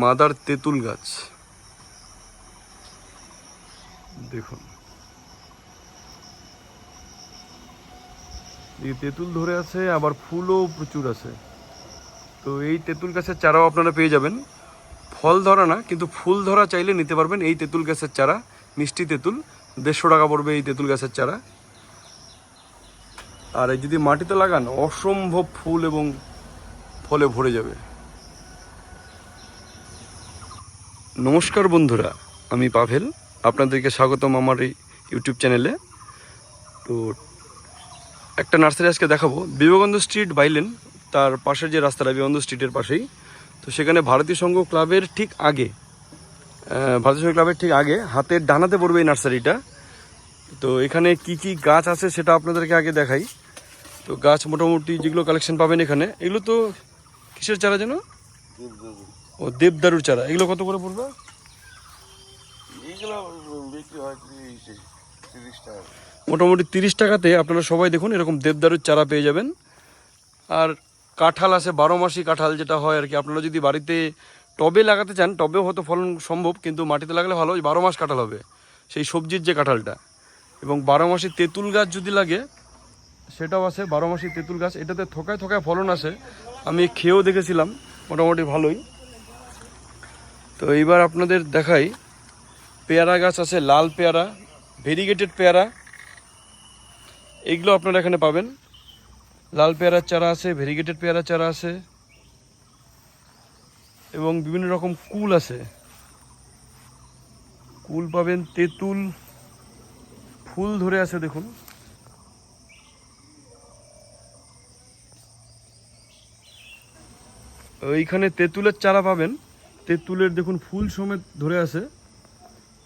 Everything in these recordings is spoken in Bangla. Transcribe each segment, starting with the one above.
মাদার তেঁতুল গাছ। দেখুন। তেঁতুল ধরে আছে, আবার ফুলও প্রচুর আছে। তো এই তেঁতুল গাছের চারাও আপনারা পেয়ে যাবেন। ফল ধরা না, কিন্তু ফুল ধরা চাইলে নিতে পারবেন এই তেঁতুল গাছের চারা, মিষ্টি তেঁতুল। দেড়শো টাকা পড়বে এই তেঁতুল গাছের চারা। আর যদি মাটিতে লাগান, অসম্ভব ফুল এবং ফলে ভরে যাবে। নমস্কার বন্ধুরা, আমি পাভেল। আপনাদেরকে স্বাগতম আমার এই ইউটিউব চ্যানেলে। তো, একটা নার্সারি আজকে দেখাবো। বিবেকানন্দ স্ট্রিট বাইলেন, তার পাশের যে রাস্তাটা, বিবেকানন্দ স্ট্রিটের পাশেই। তো সেখানে ভারতীয় সংঘ ক্লাবের ঠিক আগে ভারতীয় সংঘ ক্লাবের ঠিক আগে হাতের ডানাতে পড়বে এই নার্সারিটা। তো এখানে কি কি গাছ আছে সেটা আপনাদেরকে আগে দেখাই। তো গাছ মোটামুটি যেগুলো কালেকশন পাবেন এখানে, এগুলো তো কিসের চারা যেন? ও দেবদারুর চারা। এগুলো কত করে পড়বে? বিক্রি হয় তিরিশ টাকা। মোটামুটি তিরিশ টাকাতে আপনারা সবাই দেখুন এরকম দেবদারুর চারা পেয়ে যাবেন। আর কাঁঠাল আছে বারো মাসি কাঁঠাল যেটা হয় আর কি। আপনারা যদি বাড়িতে টবে লাগাতে চান টবেও হয়তো ফলন সম্ভব কিন্তু মাটিতে লাগালে ভালো ওই বারো মাস কাঁঠাল হবে সেই সবজির যে কাঁঠালটা। এবং বারো মাসি তেঁতুল গাছ যদি লাগে সেটাও আছে বারো মাসি তেঁতুল গাছ। এটাতে থোকায় থোকায় ফলন আছে। আমি খেয়েও দেখেছিলাম মোটামুটি ভালোই। তো এইবার আপনাদের দেখাই। পেয়ারা গাছ আছে, লাল পেয়ারা ভেরিগেটেড পেয়ারা। এইগুলো আপনারা এখানে পাবেন। লাল পেয়ারার চারা আছে ভেরিগেটেড পেয়ারার চারা আছে। এবং বিভিন্ন রকম কুল আছে। কুল পাবেন তেঁতুল, ফুল ধরে আছে দেখুন। এইখানে তেঁতুলের চারা পাবেন। তেঁতুলের দেখুন ফুল সমেত ধরে আছে।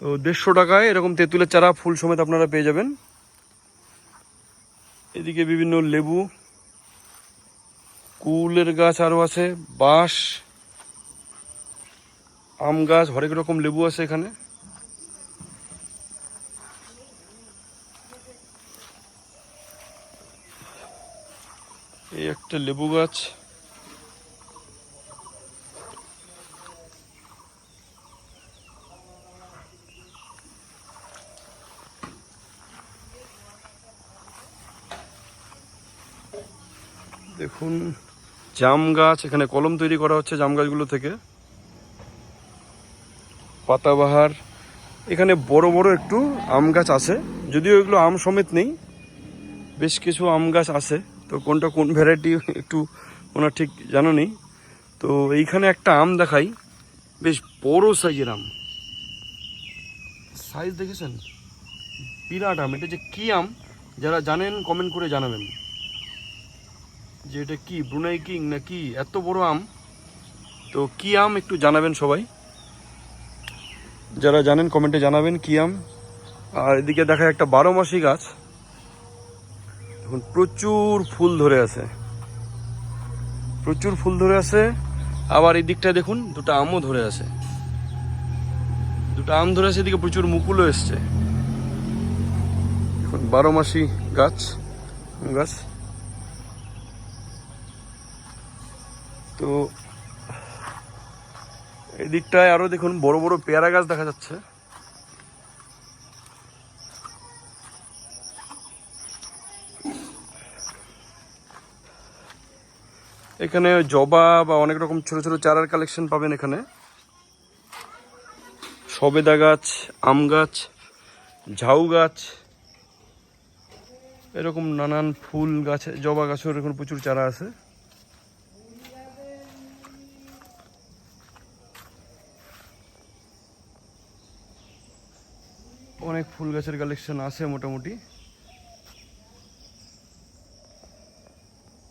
তো দেড়শো টাকায় এরকম তেঁতুলের চারা ফুল সমেত আপনারা পেয়ে যাবেন। এদিকে বিভিন্ন লেবু, কুলের গাছ আরও আছে, বাঁশ, আম গাছ, হরেক রকম লেবু আছে এখানে। এই একটা লেবু গাছ। দেখুন, জাম গাছ, এখানে কলম তৈরি করা হচ্ছে জাম গাছগুলো থেকে। পাতাবাহার, এখানে বড় বড় একটু আম গাছ আছে। যদিও এগুলো আম সমেত নেই, বেশ কিছু আম গাছ আছে। তো কোনটা কোন ভ্যারাইটি একটু ওনার ঠিক জানা নেই। তো এইখানে একটা আম দেখাই, বেশ বড় সাইজের আম। সাইজ দেখেছেন? বিরাট আম, এটা যে কি আম, যারা জানেন কমেন্ট করে জানাবেন। যে এটা কি ব্রুনাই কিং না কি এত বড় আম। তো কি আম একটু জানাবেন সবাই? যারা জানেন, কমেন্টে জানাবেন কি আম। আর এদিকে দেখা একটা বারো মাসি গাছ। এখন প্রচুর ফুল ধরে আছে। প্রচুর ফুল ধরে আছে। আবার এই দিকটায় দেখুন, দুটো আমও ধরে আছে। দুটো আম ধরে আছে, এদিকে প্রচুর মুকুলও এসছে। এখন বারো মাসি গাছ গাছ। তো এই দিকটায় আরও দেখুন বড় বড় পেয়ারা গাছ দেখা যাচ্ছে। এখানে জবা বা অনেক রকম ছোট ছোট চারার কালেকশন পাবেন এখানে। সবেদা গাছ, আম গাছ, ঝাউ গাছ, এরকম নানান ফুল গাছে, জবা গাছেও এরকম প্রচুর চারা আছে। অনেক ফুল গাছের কালেকশন আছে মোটামুটি।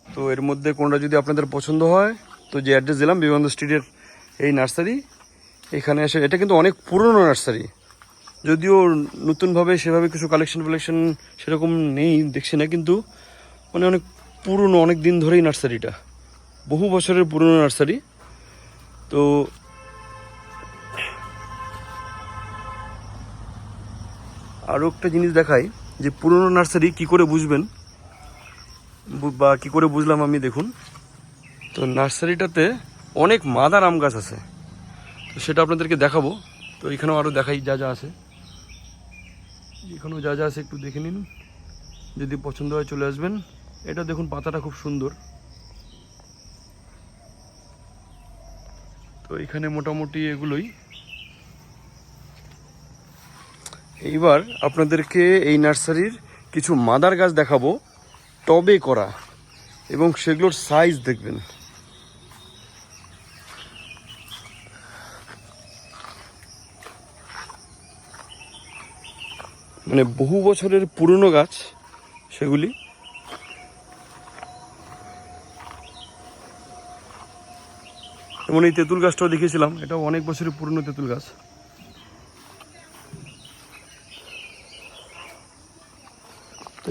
তো এর মধ্যে কোনটা যদি আপনাদের পছন্দ হয়, তো যে অ্যাড্রেস দিলাম, বিবেকানন্দ স্ট্রিটের এই নার্সারি। এখানে এসে, এটা কিন্তু অনেক পুরনো নার্সারি। যদিও নতুনভাবে সেভাবে কিছু কালেকশন ফালেকশন সেরকম নেই, দেখছি না কিন্তু মানে অনেক পুরনো, অনেক দিন ধরেই নার্সারিটা। বহু বছরের পুরনো নার্সারি। তো আরও একটা জিনিস দেখাই, যে পুরনো নার্সারি কি করে বুঝবেন? বা কি করে বুঝলাম আমি, দেখুন। তো নার্সারিটাতে অনেক মাদার আম গাছ আছে। তো সেটা আপনাদেরকে দেখাবো। তো এখানেও আরও দেখাই যা যা আছে। এখানেও যা যা আছে একটু দেখে নিন। যদি পছন্দ হয় চলে আসবেন। এটা দেখুন, পাতাটা খুব সুন্দর। তো এখানে মোটামুটি এগুলোই। এইবার আপনাদেরকে এই নার্সারির কিছু মাদার গাছ দেখাবো, টবে করা, এবং সেগুলোর সাইজ দেখবেন। মানে বহু বছরের পুরনো গাছ সেগুলি। যেমন এই তেঁতুল গাছটাও দেখেছিলাম, এটাও অনেক বছরের পুরনো তেঁতুল গাছ।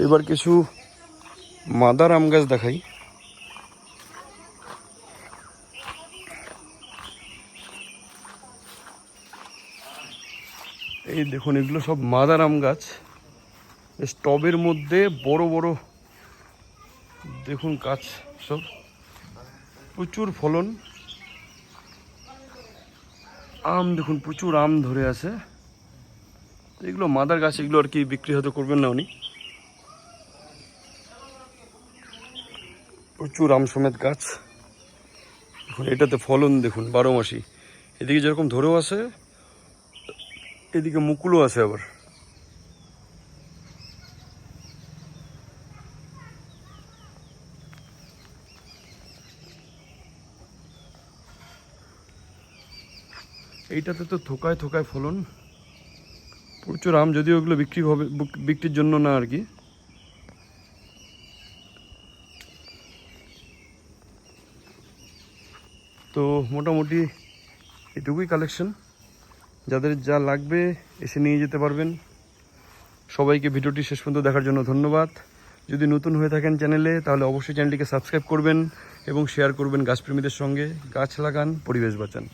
এবার কিছু মাদার আম গাছ দেখাই। এই দেখুন, এগুলো সব মাদার আম গাছ। বেশ টবের মধ্যে বড় বড় দেখুন গাছ সব। প্রচুর ফলন। আম দেখুন, প্রচুর আম ধরে আছে। এগুলো মাদার গাছ, এগুলো আর কি বিক্রি হতে করবেন না উনি। প্রচুর আম সমেত গাছ। দেখুন এটাতে ফলন দেখুন, বারো মাসি। এদিকে যেরকম ধরেও আছে, এদিকে মুকুলও আছে আবার। এইটাতে তো থোকায় থোকায় ফলন। প্রচুর আম যদিও ওগুলো বিক্রি হবে বুক- বিক্রির জন্য না আর কি। তো মোটামুটি এটুকুই কালেকশন যাদের যা লাগবে এসে নিয়ে যেতে পারবেন। সবাইকে ভিডিওটি শেষ পর্যন্ত দেখার জন্য ধন্যবাদ। যদি নতুন হয়ে থাকেন চ্যানেলে, তাহলে অবশ্যই চ্যানেলটিকে সাবস্ক্রাইব করবেন এবং শেয়ার করবেন গাছপ্রেমীদের সঙ্গে। গাছ লাগান, পরিবেশ বাঁচান।